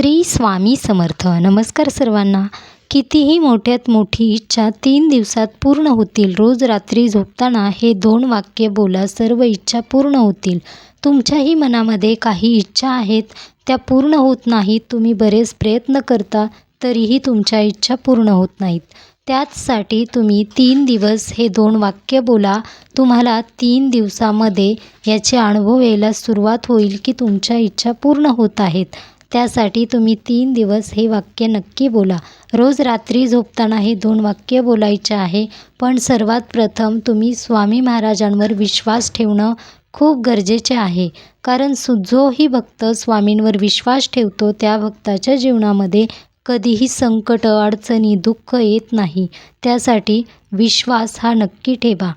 श्री स्वामी समर्थ. नमस्कार सर्वांना. कितीही मोठ्यात मोठी इच्छा तीन दिवसात पूर्ण होतील. रोज रात्री झोपताना हे दोन वाक्य बोला सर्व इच्छा पूर्ण होतील. तुमच्याही मनामध्ये काही इच्छा आहेत त्या पूर्ण होत नाहीत. तुम्ही बरेच प्रयत्न करता तरीही तुमच्या इच्छा पूर्ण होत नाहीत. त्याचसाठी तुम्ही तीन दिवस हे दोन वाक्य बोला. तुम्हाला तीन दिवसामध्ये याचे अनुभव यायला सुरुवात होईल की तुमच्या इच्छा पूर्ण होत आहेत. त्यासाठी तुम्ही तीन दिवस हे वाक्य नक्की बोला. रोज रात्री झोपताना हे दोन वाक्य बोलायचे आहे पण सर्वात प्रथम तुम्ही स्वामी महाराजांवर विश्वास ठेवणं खूप गरजेचे आहे. कारण सु जोही भक्त स्वामींवर विश्वास ठेवतो त्या भक्ताच्या जीवनामध्ये कधीही संकट अडचणी दुःख येत नाही. त्यासाठी विश्वास हा नक्की ठेवा.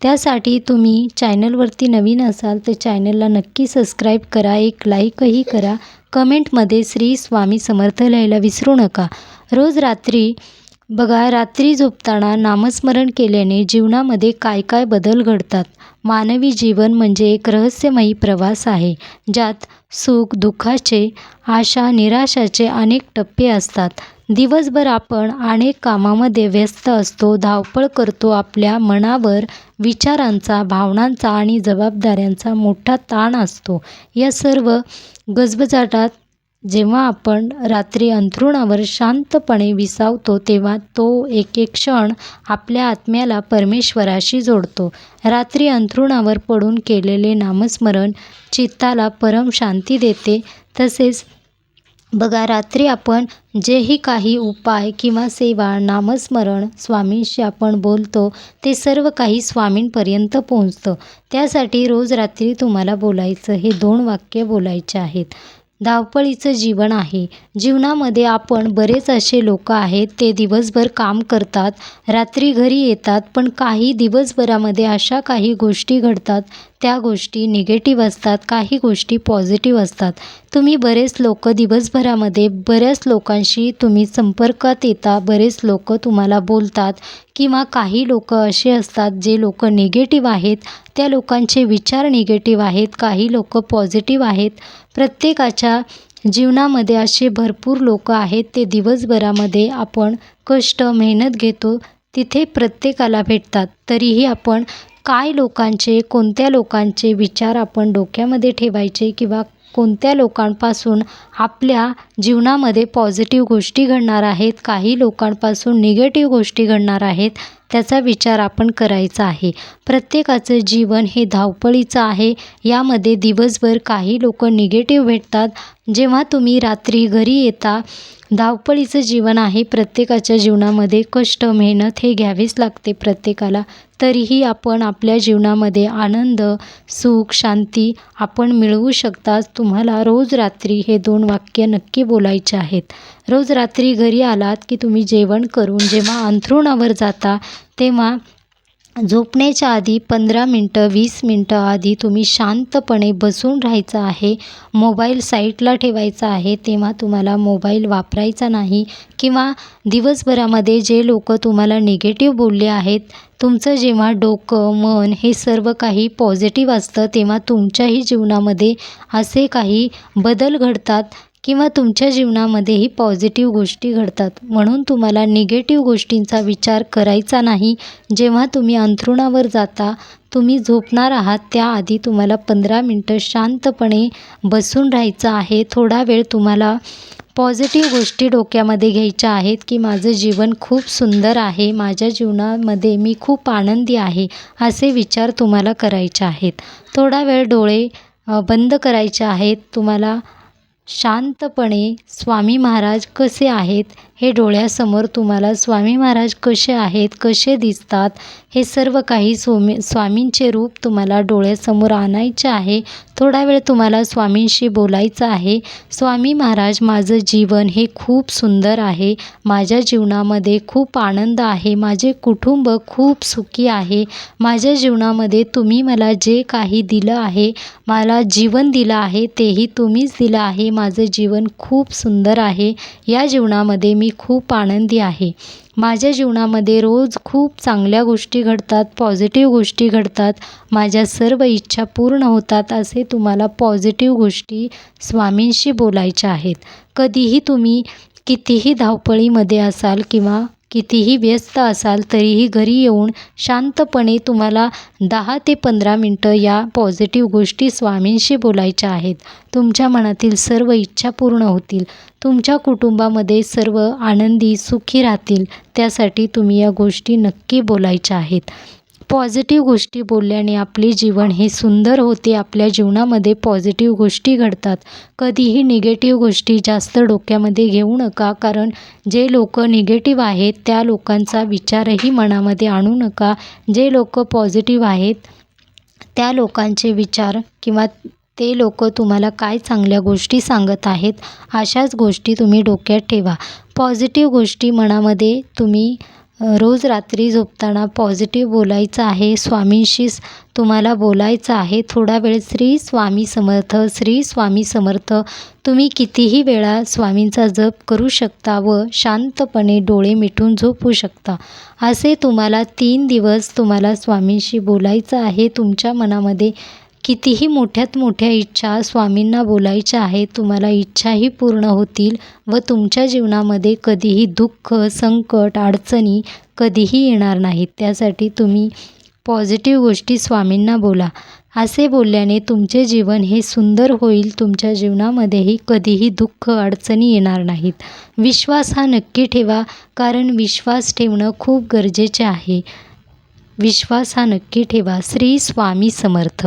त्यासाठी तुम्ही चॅनलवरती नवीन असाल तर चॅनलला नक्की सबस्क्राईब करा एक लाईकही करा. कमेंटमध्ये श्री स्वामी समर्थ लिहायला विसरू नका. रोज रात्री बघा रात्री झोपताना नामस्मरण केल्याने जीवनामध्ये काय काय बदल घडतात? मानवी जीवन म्हणजे एक रहस्यमयी प्रवास आहे ज्यात सुख दुःखाचे आशा निराशाचे अनेक टप्पे असतात. दिवसभर आपण अनेक कामामध्ये व्यस्त असतो धावपळ करतो आपल्या मनावर विचारांचा भावनांचा आणि जबाबदाऱ्यांचा मोठा ताण असतो. या सर्व गजबजाटात जेव्हा आपण रात्री अंथरुणावर शांतपणे विसावतो तेव्हा तो एक एक क्षण आपल्या आत्म्याला परमेश्वराशी जोडतो. रात्री अंथरुणावर पडून केलेले नामस्मरण चित्ताला परम शांती देते तसेच बघा रात्री आपण जेही काही उपाय किंवा सेवा नामस्मरण स्वामींशी आपण बोलतो ते सर्व काही स्वामींपर्यंत पोहोचतं. त्यासाठी रोज रात्री तुम्हाला बोलायचं हे दोन वाक्य बोलायचे आहेत. धावपळीचं जीवन आहे. जीवनामध्ये आपण बरेच असे लोक आहेत ते दिवसभर काम करतात रात्री घरी येतात पण काही दिवसभरामध्ये अशा काही गोष्टी घडतात त्या गोष्टी निगेटिव्ह असतात काही गोष्टी पॉझिटिव्ह असतात. तुम्ही बरेच लोक दिवसभरामध्ये बऱ्याच लोकांशी तुम्ही संपर्कात येता बरेच लोक तुम्हाला बोलतात किंवा काही लोक असे असतात जे लोक निगेटिव्ह आहेत त्या लोकांचे विचार निगेटिव्ह आहेत काही लोक पॉझिटिव्ह आहेत. प्रत्येकाच्या जीवनामध्ये असे भरपूर लोक आहेत ते दिवसभरामध्ये आपण कष्ट मेहनत घेतो तिथे प्रत्येकाला भेटतात. तरीही आपण काय लोकांचे कोणत्या लोकांचे विचार आपण डोक्यामध्ये ठेवायचे किंवा कोणत्या लोकांपासून आपल्या जीवनामध्ये पॉझिटिव्ह गोष्टी घडणार आहेत काही लोकांपासून निगेटिव्ह गोष्टी घडणार आहेत त्याचा विचार आपण करायचा आहे. प्रत्येकाचं जीवन हे धावपळीचं आहे. यामध्ये दिवसभर काही लोक निगेटिव्ह भेटतात. जेव्हा तुम्ही रात्री घरी येता धावपळीचं जीवन आहे. प्रत्येकाच्या जीवनामध्ये कष्ट मेहनत हे घ्यावीच लागते प्रत्येकाला. तरीही आपण आपल्या जीवनामध्ये आनंद सुख शांती आपण मिळवू शकता. तुम्हाला रोज रात्री हे दोन वाक्य नक्की बोलायचे आहेत. रोज रात्री घरी आलात की तुम्ही जेवण करून जेव्हा अंथरुणावर जाता तेव्हा झोपण्याच्या आधी पंधरा मिनटं वीस मिनटं आधी तुम्ही शांतपणे बसून राहायचं आहे मोबाईल साईटला ठेवायचा आहे तेव्हा तुम्हाला मोबाईल वापरायचा नाही किंवा दिवसभरामध्ये जे लोक तुम्हाला निगेटिव्ह बोलले आहेत तुमचं जेव्हा डोकं मन हे सर्व काही पॉझिटिव्ह असतं तेव्हा तुमच्याही जीवनामध्ये असे काही बदल घडतात किंवा तुमच्या जीवनामध्येही पॉझिटिव्ह गोष्टी घडतात. म्हणून तुम्हाला निगेटिव्ह गोष्टींचा विचार करायचा नाही. जेव्हा तुम्ही अंथरुणावर जाता तुम्ही झोपणार आहात त्याआधी तुम्हाला पंधरा मिनटं शांतपणे बसून राहायचं आहे. थोडा वेळ तुम्हाला पॉझिटिव्ह गोष्टी डोक्यामध्ये घ्यायच्या आहेत की माझं जीवन खूप सुंदर आहे. माझ्या जीवनामध्ये मी खूप आनंदी आहे. असे विचार तुम्हाला करायचे आहेत. थोडा वेळ डोळे बंद करायचे आहेत. तुम्हाला शांतपणे स्वामी महाराज कसे आहेत? हे डोळ्यासमोर तुम्हाला स्वामी महाराज कसे आहेत कसे दिसतात हे सर्व काही सोमी स्वामींचे रूप तुम्हाला डोळ्यासमोर आणायचे आहे. थोडा वेळ तुम्हाला स्वामींशी बोलायचं आहे. स्वामी महाराज माझं जीवन हे खूप सुंदर आहे. माझ्या जीवनामध्ये खूप आनंद आहे. माझे कुटुंब खूप सुखी आहे. माझ्या जीवनामध्ये तुम्ही मला जे काही दिलं आहे मला जीवन दिलं आहे तेही तुम्हीच दिलं आहे. माझं जीवन खूप सुंदर आहे. या जीवनामध्ये मी मी खूप आनंदी आहे. माझ्या जीवनामध्ये रोज खूप चांगल्या गोष्टी घडतात पॉझिटिव्ह गोष्टी घडतात. माझ्या सर्व इच्छा पूर्ण होतात असे तुम्हाला पॉझिटिव्ह गोष्टी स्वामींशी बोलायच्या आहेत. कधीही तुम्ही कितीही धावपळीमध्ये असाल किंवा कितीही व्यस्त असाल तरीही घरी येऊन शांतपणे तुम्हाला दहा ते पंधरा मिनटं या पॉझिटिव्ह गोष्टी स्वामींशी बोलायच्या आहेत. तुमच्या मनातील सर्व इच्छा पूर्ण होतील. तुमच्या कुटुंबामध्ये सर्व आनंदी सुखी राहतील. त्यासाठी तुम्ही या गोष्टी नक्की बोलायच्या आहेत. पॉझिटिव्ह गोष्टी बोलल्याने आपले जीवन हे सुंदर होते आपल्या जीवनामध्ये पॉझिटिव्ह गोष्टी घडतात. कधीही निगेटिव्ह गोष्टी जास्त डोक्यामध्ये घेऊ नका कारण जे लोक निगेटिव्ह आहेत त्या लोकांचा विचारही मनामध्ये आणू नका. जे लोक पॉझिटिव्ह आहेत त्या लोकांचे विचार किंवा ते लोक तुम्हाला काय चांगल्या गोष्टी सांगत आहेत अशाच गोष्टी तुम्ही डोक्यात ठेवा. पॉझिटिव्ह गोष्टी मनामध्ये तुम्ही रोज रात्री झोपताना पॉझिटिव्ह बोलायचं आहे स्वामींशीच तुम्हाला बोलायचं आहे थोडा वेळ श्री स्वामी समर्थ श्री स्वामी समर्थ तुम्ही कितीही वेळा स्वामींचा जप करू शकता व शांतपणे डोळे मिटून झोपू शकता. असे तुम्हाला तीन दिवस तुम्हाला स्वामींशी बोलायचं आहे तुमच्या मनामध्ये कितीही मोठ्यात मोठ्या इच्छा स्वामींना बोलायच्या आहेत तुम्हाला इच्छाही पूर्ण होतील व तुमच्या जीवनामध्ये कधीही दुःख संकट अडचणी कधीही येणार नाहीत. त्यासाठी तुम्ही पॉझिटिव्ह गोष्टी स्वामींना बोला. असे बोलल्याने तुमचे जीवन हे सुंदर होईल तुमच्या जीवनामध्येही कधीही दुःख अडचणी येणार नाहीत. विश्वास हा नक्की ठेवा कारण विश्वास ठेवणं खूप गरजेचे आहे. विश्वास हा नक्की ठेवा. श्री स्वामी समर्थ.